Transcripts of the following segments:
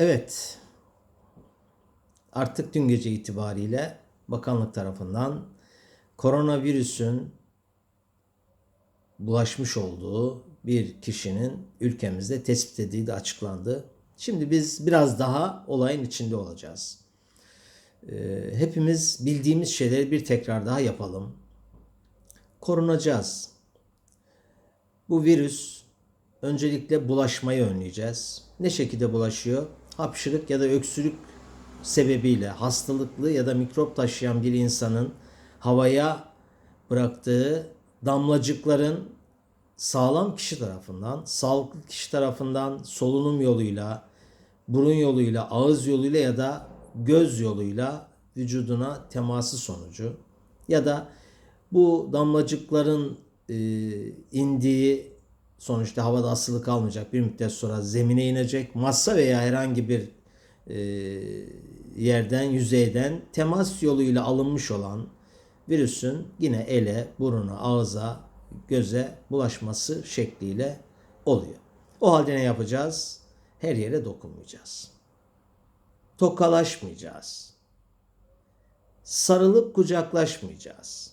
Evet. Artık dün gece itibariyle bakanlık tarafından koronavirüsün bulaşmış olduğu bir kişinin ülkemizde tespit edildiği de açıklandı. Şimdi biz biraz daha olayın içinde olacağız. Ee, hepimiz bildiğimiz şeyleri bir tekrar daha yapalım. Korunacağız. Bu virüs öncelikle bulaşmayı önleyeceğiz. Ne şekilde bulaşıyor? Hapşırık ya da öksürük sebebiyle hastalıklı ya da mikrop taşıyan bir insanın havaya bıraktığı damlacıkların sağlam kişi tarafından, sağlıklı kişi tarafından solunum yoluyla, burun yoluyla, ağız yoluyla ya da göz yoluyla vücuduna teması sonucu ya da bu damlacıkların e, indiği sonuçta havada asılı kalmayacak bir müddet sonra zemine inecek masa veya herhangi bir e, yerden yüzeyden temas yoluyla alınmış olan virüsün yine ele, buruna, ağza, göze bulaşması şekliyle oluyor. O halde ne yapacağız? Her yere dokunmayacağız. Tokalaşmayacağız. Sarılıp kucaklaşmayacağız.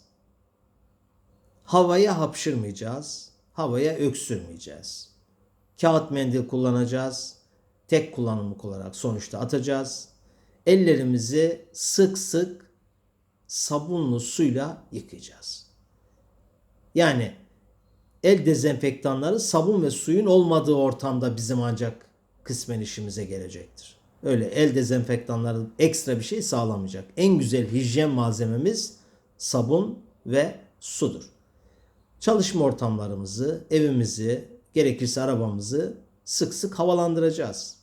Havaya hapşırmayacağız. Havaya öksürmeyeceğiz. Kağıt mendil kullanacağız. Tek kullanımlık olarak sonuçta atacağız. Ellerimizi sık sık sabunlu suyla yıkayacağız. Yani el dezenfektanları sabun ve suyun olmadığı ortamda bizim ancak kısmen işimize gelecektir. Öyle el dezenfektanları ekstra bir şey sağlamayacak. En güzel hijyen malzememiz sabun ve sudur. Çalışma ortamlarımızı, evimizi, gerekirse arabamızı sık sık havalandıracağız.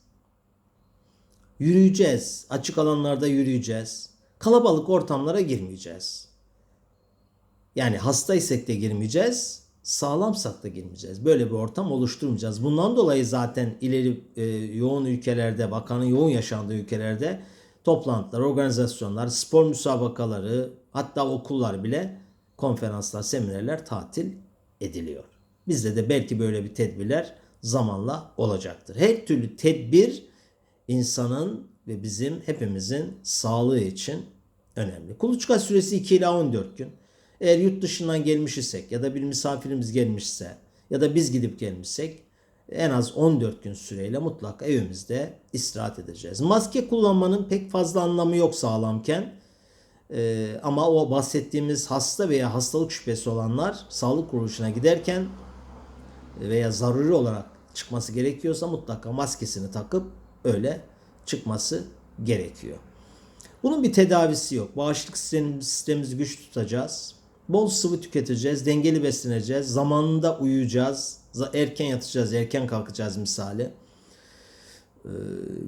Yürüyeceğiz. Açık alanlarda yürüyeceğiz. Kalabalık ortamlara girmeyeceğiz. Yani hastaysak da girmeyeceğiz, sağlamsak da girmeyeceğiz. Böyle bir ortam oluşturmayacağız. Bundan dolayı zaten ileri e, yoğun ülkelerde, bakanın yoğun yaşandığı ülkelerde toplantılar, organizasyonlar, spor müsabakaları, hatta okullar bile konferanslar, seminerler tatil ediliyor. Bizde de belki böyle bir tedbirler zamanla olacaktır. Her türlü tedbir insanın ve bizim hepimizin sağlığı için önemli. Kuluçka süresi 2 ila 14 gün. Eğer yurt dışından gelmiş isek ya da bir misafirimiz gelmişse ya da biz gidip gelmişsek en az 14 gün süreyle mutlaka evimizde istirahat edeceğiz. Maske kullanmanın pek fazla anlamı yok sağlamken. Ee, ama o bahsettiğimiz hasta veya hastalık şüphesi olanlar sağlık kuruluşuna giderken veya zaruri olarak çıkması gerekiyorsa mutlaka maskesini takıp öyle çıkması gerekiyor. Bunun bir tedavisi yok. Bağışıklık sistemimizi, sistemimizi güç tutacağız. Bol sıvı tüketeceğiz, dengeli besleneceğiz, zamanında uyuyacağız, erken yatacağız, erken kalkacağız misali. Ee,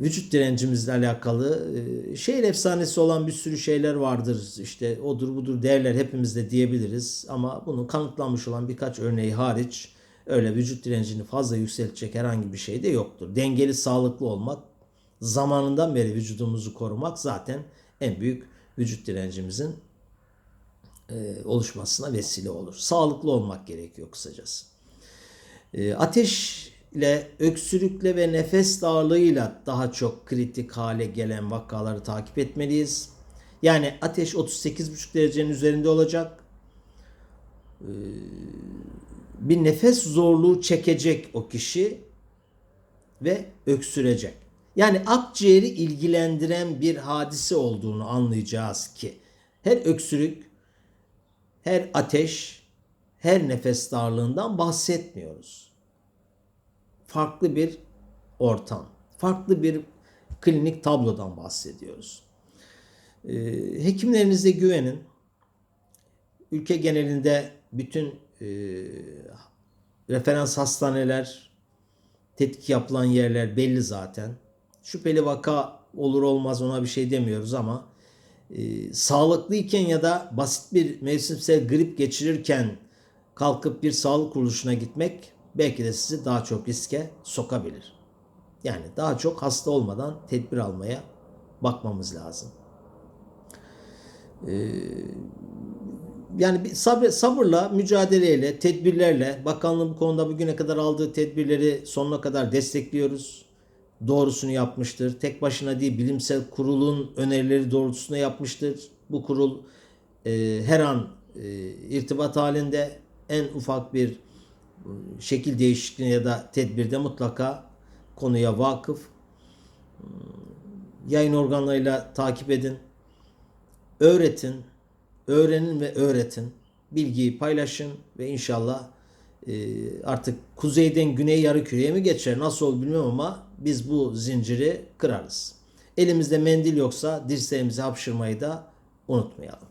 vücut direncimizle alakalı e, şehir efsanesi olan bir sürü şeyler vardır. İşte odur budur derler hepimiz de diyebiliriz. Ama bunun kanıtlanmış olan birkaç örneği hariç öyle vücut direncini fazla yükseltecek herhangi bir şey de yoktur. Dengeli, sağlıklı olmak, zamanından beri vücudumuzu korumak zaten en büyük vücut direncimizin e, oluşmasına vesile olur. Sağlıklı olmak gerekiyor kısacası. E, ateşle, öksürükle ve nefes darlığıyla daha çok kritik hale gelen vakaları takip etmeliyiz. Yani ateş 38,5 derecenin üzerinde olacak. E, bir nefes zorluğu çekecek o kişi ve öksürecek. Yani akciğeri ilgilendiren bir hadise olduğunu anlayacağız ki her öksürük, her ateş, her nefes darlığından bahsetmiyoruz. Farklı bir ortam, farklı bir klinik tablodan bahsediyoruz. Ee, hekimlerinize güvenin. Ülke genelinde bütün e, referans hastaneler, tetkik yapılan yerler belli zaten. Şüpheli vaka olur olmaz ona bir şey demiyoruz ama e, sağlıklıyken ya da basit bir mevsimsel grip geçirirken kalkıp bir sağlık kuruluşuna gitmek belki de sizi daha çok riske sokabilir. Yani daha çok hasta olmadan tedbir almaya bakmamız lazım. Ee, yani sabır, sabırla, mücadeleyle, tedbirlerle bakanlığın bu konuda bugüne kadar aldığı tedbirleri sonuna kadar destekliyoruz. doğrusunu yapmıştır. Tek başına değil bilimsel kurulun önerileri doğrultusunda yapmıştır. Bu kurul e, her an e, irtibat halinde en ufak bir şekil değişikliğine ya da tedbirde mutlaka konuya vakıf. Hmm, Yayın organlarıyla takip edin. Öğretin, öğrenin ve öğretin. Bilgiyi paylaşın ve inşallah e, artık kuzeyden güney yarı küreye mi geçer nasıl olur bilmiyorum ama biz bu zinciri kırarız. Elimizde mendil yoksa dirseğimizi hapşırmayı da unutmayalım.